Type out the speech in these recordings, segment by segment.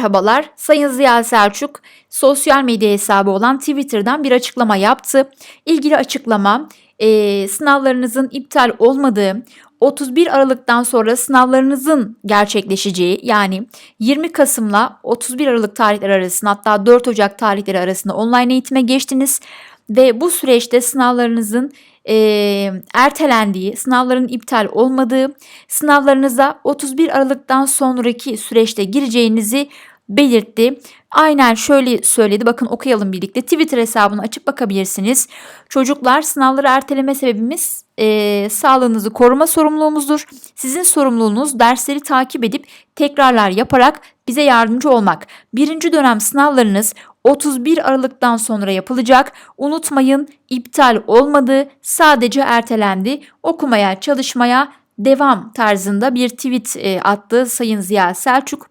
Merhabalar, Sayın Ziya Selçuk sosyal medya hesabı olan Twitter'dan bir açıklama yaptı. İlgili açıklama eee, sınavlarınızın iptal olmadığı, 31 Aralık'tan sonra sınavlarınızın gerçekleşeceği yani 20 Kasım'la 31 Aralık tarihleri arasında hatta 4 Ocak tarihleri arasında online eğitime geçtiniz ve bu süreçte sınavlarınızın eee, ertelendiği, sınavların iptal olmadığı, sınavlarınıza 31 Aralık'tan sonraki süreçte gireceğinizi belirtti. Aynen şöyle söyledi. Bakın okuyalım birlikte. Twitter hesabını açıp bakabilirsiniz. Çocuklar sınavları erteleme sebebimiz eee, sağlığınızı koruma sorumluluğumuzdur. Sizin sorumluluğunuz dersleri takip edip tekrarlar yaparak bize yardımcı olmak. Birinci dönem sınavlarınız 31 Aralık'tan sonra yapılacak. Unutmayın iptal olmadı, sadece ertelendi. Okumaya, çalışmaya devam tarzında bir tweet e, attı Sayın Ziya Selçuk.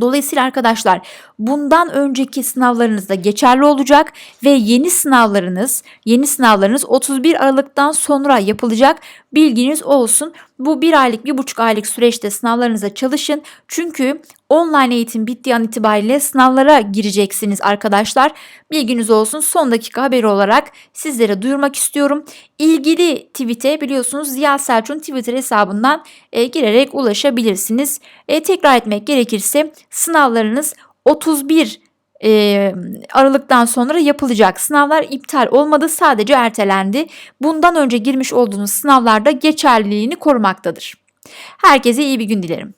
Dolayısıyla arkadaşlar bundan önceki sınavlarınız da geçerli olacak ve yeni sınavlarınız, yeni sınavlarınız 31 Aralık'tan sonra yapılacak. Bilginiz olsun. Bu bir aylık, bir buçuk aylık süreçte sınavlarınıza çalışın. Çünkü online eğitim bittiği an itibariyle sınavlara gireceksiniz arkadaşlar. Bilginiz olsun. Son dakika haberi olarak sizlere duyurmak istiyorum. İlgili tweet'e biliyorsunuz Ziya Selçuk'un Twitter hesabından e, girerek ulaşabilirsiniz. E, tekrar etmek gerekirse sınavlarınız 31 e, Aralık'tan sonra yapılacak. Sınavlar iptal olmadı sadece ertelendi. Bundan önce girmiş olduğunuz sınavlarda geçerliliğini korumaktadır. Herkese iyi bir gün dilerim.